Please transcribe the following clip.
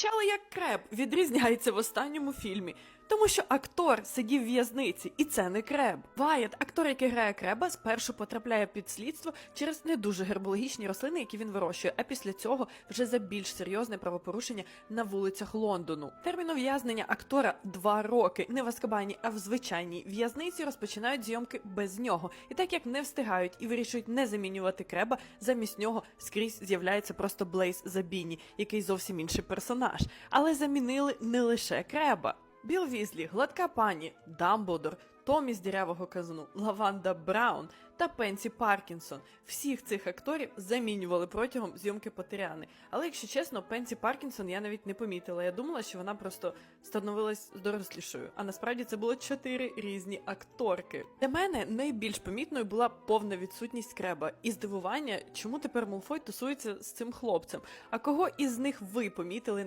помічали, як Креб відрізняється в останньому фільмі? Тому що актор сидів в в'язниці, і це не Креб. Вайет, актор, який грає Креба, спершу потрапляє під слідство через не дуже гербологічні рослини, які він вирощує, а після цього вже за більш серйозне правопорушення на вулицях Лондону. Термін ув'язнення актора два роки не в Аскабані, а в звичайній в'язниці розпочинають зйомки без нього. І так як не встигають і вирішують не замінювати Креба, замість нього скрізь з'являється просто Блейз Забіні, який зовсім інший персонаж. Але замінили не лише Креба. Біл Візлі, Гладка пані, Дамблдор, Томі з дірявого казану, Лаванда Браун та Пенсі Паркінсон. Всіх цих акторів замінювали протягом зйомки Потеряни. Але якщо чесно, Пенсі Паркінсон я навіть не помітила. Я думала, що вона просто становилась дорослішою. А насправді це було чотири різні акторки. Для мене найбільш помітною була повна відсутність креба і здивування, чому тепер Малфой тусується з цим хлопцем. А кого із них ви помітили